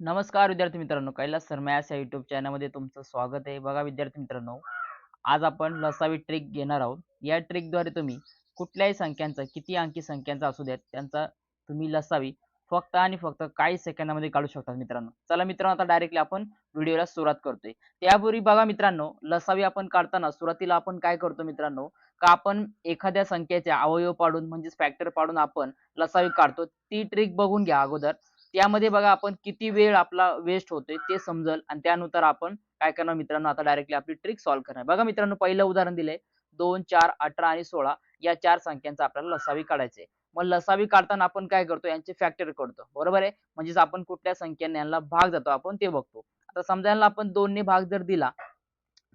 नमस्कार विद्यार्थी मित्रांनो कैलास सरमयास या युट्यूब चॅनलमध्ये तुमचं स्वागत आहे. बघा विद्यार्थी मित्रांनो आज आपण लसावी ट्रिक घेणार आहोत. या ट्रिकद्वारे तुम्ही कुठल्याही संख्यांचा किती अंकी संख्यांचा असू द्यात त्यांचा तुम्ही लसावी फक्त आणि फक्त काही सेकंदामध्ये काढू शकता मित्रांनो. चला मित्रांनो आता डायरेक्टली आपण व्हिडिओला सुरुवात करतोय. त्यापूर्वी बघा मित्रांनो लसावी आपण काढताना सुरुवातीला आपण काय करतो मित्रांनो का आपण एखाद्या संख्येचे अवयव पाडून म्हणजेच फॅक्टर पाडून आपण लसावी काढतो. ती ट्रिक बघून घ्या अगोदर. त्यामध्ये बघा आपण किती वेळ आपला वेस्ट होतोय ते समजल आणि त्यानुसार आपण काय करणार मित्रांनो आता डायरेक्टली आपली ट्रिक सॉल्व्ह करणार. बघा मित्रांनो पहिलं उदाहरण दिलंय. दोन चार अठरा आणि सोळा या चार संख्यांचा आपल्याला लसावी काढायचे मग लसावी काढताना आपण काय करतो? यांचे फॅक्टर करतो. बरोबर आहे? म्हणजेच आपण कुठल्या संख्येने यांना भाग जातो आपण ते बघतो. आता समजा यांना आपण दोनने भाग जर दिला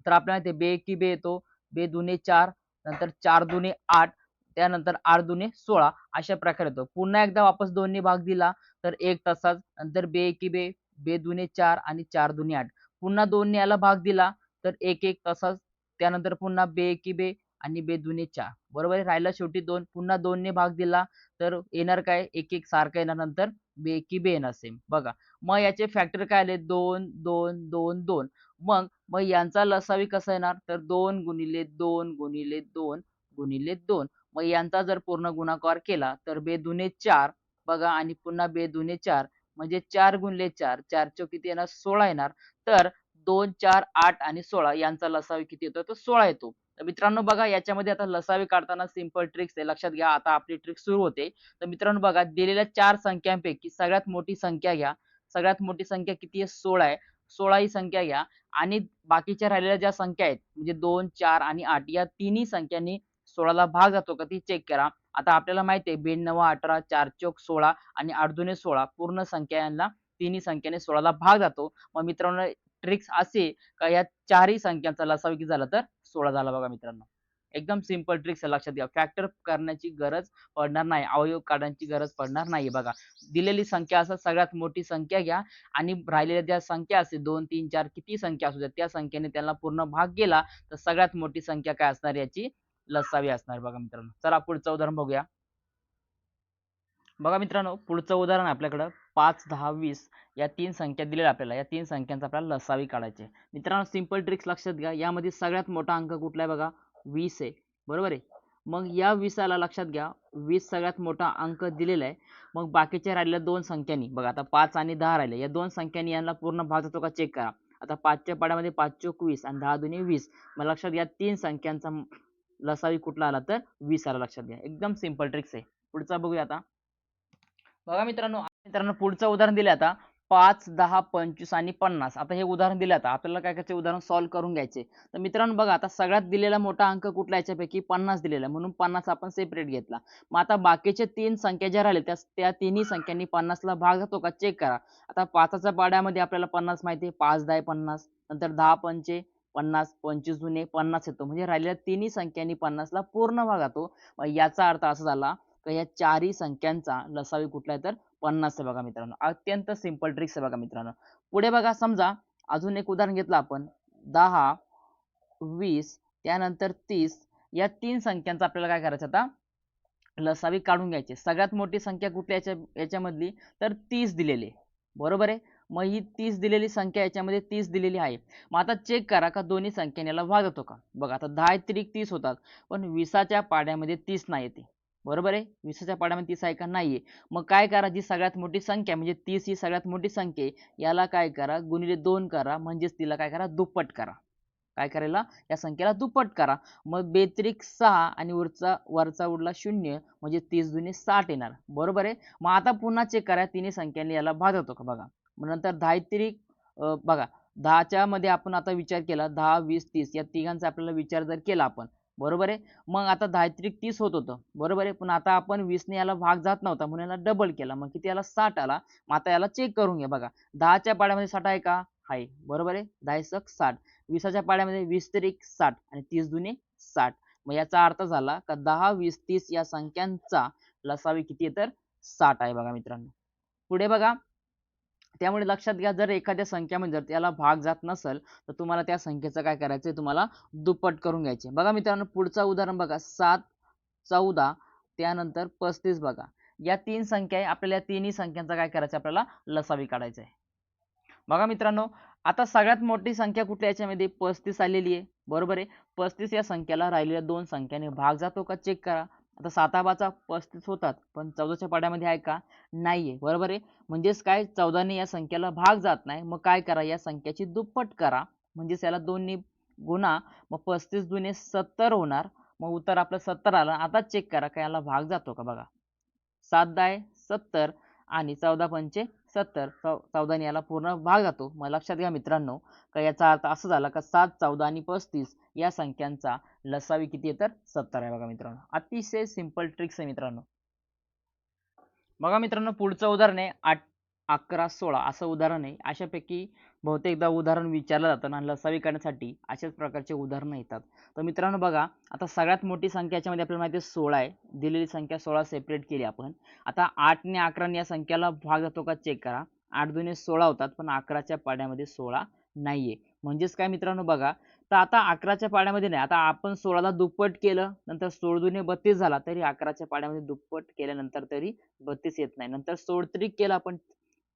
तर आपल्याला ते बे की बे येतो. बे दुने चार नंतर चार दुने आठ त्यानंतर आठ दुने सोळा अशा प्रकारे येतो. पुन्हा एकदा वापस दोन्ही भाग दिला तर एक तासात नंतर बे एकी बे बे दुने चार आणि चार दुने आठ. पुन्हा दोनने याला भाग दिला तर एक एक तासात त्यानंतर पुन्हा बे एकी बे आणि बे दुने चार. बरोबर राहिला शेवटी दोन. पुन्हा दोनने भाग दिला तर येणार काय? एक एक सारखं येणार. नंतर बे एकी बे येणार सेम बघा. मग याचे फॅक्टर काय आले? दोन दोन दोन दोन. मग मग यांचा लसावी कसा येणार? तर दोन गुणिले दोन गुणिले दोन गुणिले दोन. मग यांचा जर पूर्ण गुणाकार केला तर बेदुने चार बघा आणि पुन्हा बेदुने चार म्हणजे चार गुणले चार चार चो किती येणार सोळा येणार तर दोन चार आठ आणि सोळा यांचा लसावी किती येतो? तर सोळा येतो. तर मित्रांनो बघा याच्यामध्ये आता लसावी काढताना सिंपल ट्रिक्स आहे. लक्षात घ्या आता आपली ट्रिक सुरू होते. तर मित्रांनो बघा दिलेल्या चार संख्यांपैकी सगळ्यात मोठी संख्या घ्या. सगळ्यात मोठी संख्या किती आहे? सोळा आहे. सोळा ही संख्या घ्या. आणि बाकीच्या राहिलेल्या ज्या संख्या आहेत म्हणजे दोन चार आणि आठ या तिन्ही संख्यांनी सोळाला भाग जातो का ती चेक करा. आता आपल्याला माहिती आहे ब्याण्णव अठरा चार चौक सोळा आणि आठ दुने सोळा. पूर्ण संख्या यांना तिन्ही संख्येने सोळाला भाग जातो. मग मित्रांनो ट्रिक्स असे का या चारही संख्यांचा लसावी झाला तर? सोळा झाला बघा मित्रांनो. एकदम सिंपल ट्रिक्स लक्षात घ्या. फॅक्टर करण्याची गरज पडणार नाही. अवयव काढण्याची गरज पडणार नाही बघा. दिलेली संख्या असं सगळ्यात मोठी संख्या घ्या आणि राहिलेल्या ज्या संख्या असते दोन तीन चार किती संख्या असू द्या त्या संख्येने त्यांना पूर्ण भाग गेला तर सगळ्यात मोठी संख्या काय असणार याची? लसावी असणार बघा मित्रांनो. चला पुढचं उदाहरण बघूया. बघा मित्रांनो पुढचं उदाहरण आपल्याकडं. पाच दहा वीस या तीन संख्या दिलेल्या आपल्याला. या तीन संख्यांचा आपल्याला लसावी काढायचे मित्रांनो सिंपल ट्रिक्स लक्षात घ्या. यामध्ये सगळ्यात मोठा अंक कुठला आहे बघा? वीस आहे. बरोबर आहे? मग या वीसाला लक्षात घ्या. वीस सगळ्यात मोठा अंक दिलेला आहे. मग बाकीच्या राहिलेल्या दोन संख्यांनी बघा. आता पाच आणि दहा राहिले. या दोन संख्यांनी यांना पूर्ण भाग जातो का चेक करा? आता पाचच्या पाड्यामध्ये पाच चोक वीस आणि दहा दोन्ही वीस. मग लक्षात घ्या तीन संख्यांचा लसावी कुठला आला तर वीस आला. लक्षात घ्या. एकदम सिंपल ट्रिक्स आहे. पुढचा बघूया आता. बघा मित्रांनो मित्रांनो पुढचं उदाहरण दिलं आता. पाच दहा पंचवीस आणि पन्नास. आता हे उदाहरण दिलं आता. आपल्याला काय करायचं उदाहरण सॉल्व्ह करून घ्यायचे तर मित्रांनो बघा आता सगळ्यात दिलेला मोठा अंक कुठला याच्यापैकी पन्नास दिलेला म्हणून पन्नास आपण सेपरेट घेतला. मग आता बाकीचे तीन संख्या ज्या राहिल्या त्या त्या तिन्ही संख्यांनी पन्नासला भाग जातो का? चेक करा. आता पाचाच्या पाड्यामध्ये आपल्याला पन्नास माहिती आहे. पाच दहा पन्नास. नंतर दहा पंचे. पन्नास पंचवीस जुने पन्नास येतो. म्हणजे राहिलेल्या तिन्ही संख्यांनी पन्नासला पूर्ण भागातो याचा अर्थ असा झाला की या चारही संख्यांचा लसावी कुठला आहे तर पन्नास आहे बघा मित्रांनो. अत्यंत सिंपल ट्रिक्स आहे बघा मित्रांनो. पुढे बघा समजा अजून एक उदाहरण घेतलं आपण. दहा वीस त्यानंतर तीस या तीन संख्यांचा आपल्याला काय करायचं आता? लसावी काढून घ्यायची. सगळ्यात मोठी संख्या कुठल्या याच्या याच्यामधली? तर तीस दिलेली बरोबर आहे? मग ही तीस दिलेली संख्या याच्यामध्ये तीस दिलेली आहे. मग आता चेक करा का दोन्ही संख्येने याला भाग होतो का? बघा आता दहा त्रिक तीस होतात पण विसाच्या पाड्यामध्ये तीस नाही येते बरोबर आहे? विसाच्या पाड्यामध्ये तीस आहे का? नाहीये. मग काय करा? जी सगळ्यात मोठी संख्या म्हणजे तीस ही सगळ्यात मोठी संख्या याला काय करा? गुणिले दोन करा म्हणजेच तिला काय करा? दुप्पट करा. काय करायला? या संख्येला दुप्पट करा. मग बेत्रिक सहा आणि वरचा वरचा उडला शून्य म्हणजे तीस जुने साठ येणार. बरोबर आहे? मग आता पुन्हा चेक करा तिन्ही संख्याने याला भाग होतो का? बघा. नंतर दहा त्रिक बघा दहाच्या मध्ये आपण आता विचार केला दहा वीस तीस या तिघांचा आपल्याला विचार जर केला आपण बरोबर आहे? मग आता दहा त्रिक तीस होत होतं बरोबर आहे? पण आता आपण वीसने याला भाग जात नव्हता म्हणून याला डबल केला. मग किती याला? साठ आला. मग आता याला चेक करून घ्या बघा. दहाच्या पाड्यामध्ये साठ आहे का? आहे. बरोबर आहे? दहा सक साठ. वीसाच्या पाड्यामध्ये वीस त्रिक साठ आणि तीस दुने साठ. मग याचा अर्थ झाला का दहा वीस तीस या संख्यांचा लसावी किती आहे तर? साठ आहे बघा मित्रांनो. पुढे बघा. त्यामुळे लक्षात घ्या जर एखाद्या संख्यामध्ये जर त्याला भाग जात नसेल तर तुम्हाला त्या संख्येचं काय करायचं तुम्हाला दुप्पट करून घ्यायचे बघा मित्रांनो पुढचं उदाहरण बघा. सात चौदा त्यानंतर पस्तीस बघा. या तीन संख्या आहे. आपल्याला या तिन्ही संख्यांचा काय करायचं आपल्याला लसावी काढायचं आहे बघा मित्रांनो आता सगळ्यात मोठी संख्या कुठल्या याच्यामध्ये? पस्तीस आलेली आहे. बरोबर आहे? पस्तीस या संख्येला राहिलेल्या दोन संख्याने भाग जातो का? चेक करा. आता साताबाचा पस्तीस होतात पण चौदाच्या पाड्यामध्ये आहे का? नाहीये. बरोबर आहे? म्हणजेच काय? चौदाने या संख्येला भाग जात नाही. मग काय करा? या संख्येची दुप्पट करा. म्हणजेच याला दोन्ही गुणा मग पस्तीस दुने सत्तर होणार. मग उत्तर आपलं सत्तर आलं. आता चेक करा का याला भाग जातो का बघा. सात दहा सत्तर आणि चौदा पंचे सत्तर चौ चौदाने याला पूर्ण भाग जातो. मग लक्षात घ्या मित्रांनो का याचा अर्थ असं झाला का सात चौदा आणि पस्तीस या संख्यांचा लसावी किती आहे तर? सत्तर आहे बघा मित्रांनो. अतिशय सिंपल ट्रिक्स आहे मित्रांनो. बघा मित्रांनो पुढचं उदाहरण आहे आठ अकरा सोळा असं उदाहरण आहे. अशापैकी बहुतेकदा उदाहरण विचारलं जातं आणि लसावी करण्यासाठी अशाच प्रकारचे उदाहरणं येतात. तर मित्रांनो बघा आता सगळ्यात मोठी संख्या याच्यामध्ये आपल्याला माहिती आहे सोळा आहे. दिलेली संख्या सोळा सेपरेट केली आपण. आता आठने अकराने या संख्याला भाग जातो का? चेक करा. आठ दुने सोळा होतात पण अकराच्या पाड्यामध्ये सोळा नाहीये. म्हणजेच काय मित्रांनो बघा तर आता अकराच्या पाड्यामध्ये नाही आता आपण सोळाला दुप्पट केलं नंतर सोळ दुने बत्तीस झाला तरी अकराच्या पाड्यामध्ये दुप्पट केल्यानंतर तरी बत्तीस येत नाही. नंतर सोळत्रिक केलं आपण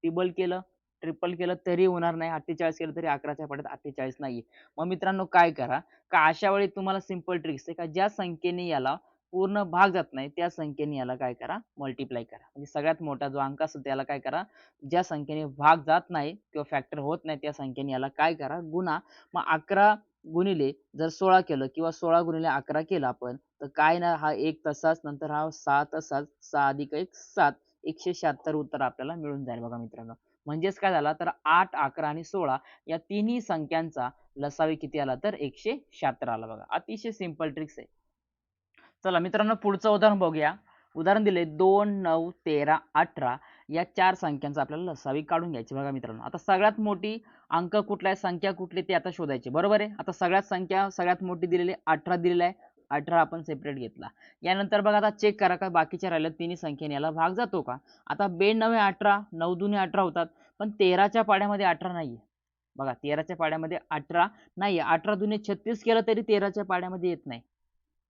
टिबल केलं ट्रिपल केलं तरी होणार नाही अठ्ठेचाळीस केलं तरी अकराच्या पाड्यात अठ्ठेचाळीस नाहीये. मग मित्रांनो काय करा का अशा वेळी तुम्हाला सिंपल ट्रिक्स आहे का ज्या संख्येने याला पूर्ण भाग जात नाही त्या संख्येने याला काय करा मल्टिप्लाय करा. म्हणजे सगळ्यात मोठा जो अंक असेल त्याला काय करा ज्या संख्येने भाग जात नाही किंवा फॅक्टर होत नाही त्या संख्येने याला काय करा गुणा. मग अकरा गुणिले जर सोळा केलं किंवा सोळा गुणिले अकरा केलं आपण तर काय ना हा एक तसाच नंतर हा सहा तसाच सहा अधिक एक सात एकशे शहात्तर उत्तर आपल्याला मिळून जाईल बघा मित्रांनो. म्हणजेच काय झाला? तर आठ अकरा आणि सोळा या तिन्ही संख्यांचा लसावी किती आला? तर एकशे शहात्तर आला बघा. अतिशय सिंपल ट्रिक्स आहे. चला मित्रांनो पुढचं उदाहरण बघूया. उदाहरण दिले दोन नऊ तेरा अठरा या चार संख्यांचा आपल्याला लसावी काढून घ्यायची बघा मित्रांनो. आता सगळ्यात मोठी अंक कुठला आहे? संख्या कुठली ते आता शोधायचे. बरोबर आहे? आता सगळ्यात संख्या सगळ्यात मोठी दिलेली अठरा दिलेला आहे. अठरा आपण सेपरेट घेतला. यानंतर बघा आता चेक करा का बाकीच्या राहिल्या तिन्ही संख्येने याला भाग जातो का? आता बे नवे अठरा नऊ दुने अठरा होतात पण तेराच्या पाड्यामध्ये अठरा नाहीये. बघा तेराच्या पाड्यामध्ये अठरा नाहीये. अठरा दुने छत्तीस केलं तरी तेराच्या पाड्यामध्ये येत नाही.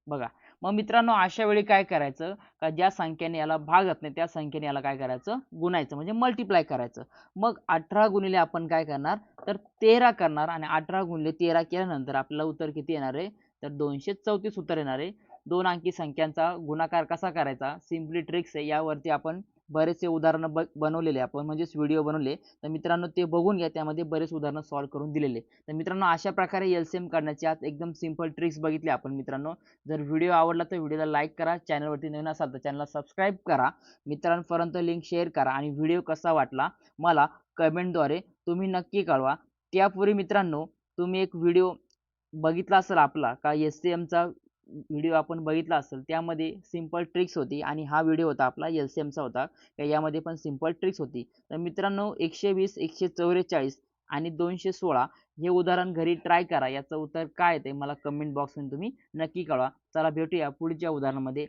बघा मग मित्रांनो अशा वेळी काय करायचं? का ज्या संख्येने याला भाग जात नाही त्या संख्येने याला काय करायचं? गुणायचं म्हणजे मल्टिप्लाय करायचं. मग अठरा गुणिले आपण काय करणार? तर तेरा करणार आणि अठरा गुणिले तेरा केल्यानंतर आपल्याला उत्तर किती येणार आहे? तर दोनशे चौतीस उत्तर येणार आहे. दोन अंकी संख्यांचा गुणाकार कसा करायचा? सिम्पली ट्रिक्स आहे. यावरती आपण बरेचसे उदाहरणं ब बनवलेले आपण म्हणजेच व्हिडिओ बनवले. तर मित्रांनो ते बघून घ्या. त्यामध्ये बरेच उदाहरणं सॉल्व्ह करून दिलेले तर मित्रांनो अशा प्रकारे एल सी एम काढण्याची आज एकदम सिंपल ट्रिक्स बघितले आपण मित्रांनो. जर व्हिडिओ आवडला तर व्हिडिओला लाईक करा. चॅनलवरती नवीन असाल तर चॅनलला सबस्क्राईब करा. मित्रांपर्यंत लिंक शेअर करा. आणि व्हिडिओ कसा वाटला मला कमेंटद्वारे तुम्ही नक्की कळवा. त्यापूर्वी मित्रांनो तुम्ही एक व्हिडिओ बघितला असेल आपला का एस सी एमचा व्हिडिओ आपण बघितला असेल त्यामध्ये सिंपल ट्रिक्स होती आणि हा व्हिडिओ होता आपला एल सी एमचा होता का यामध्ये पण सिंपल ट्रिक्स होती. तर मित्रांनो एकशे वीस एकशे चौवेचाळीस आणि दोनशे सोळा हे उदाहरण घरी ट्राय करा. याचं उत्तर काय ते मला कमेंट बॉक्समध्ये तुम्ही नक्की कळवा. चला भेटूया पुढच्या उदाहरणामध्ये.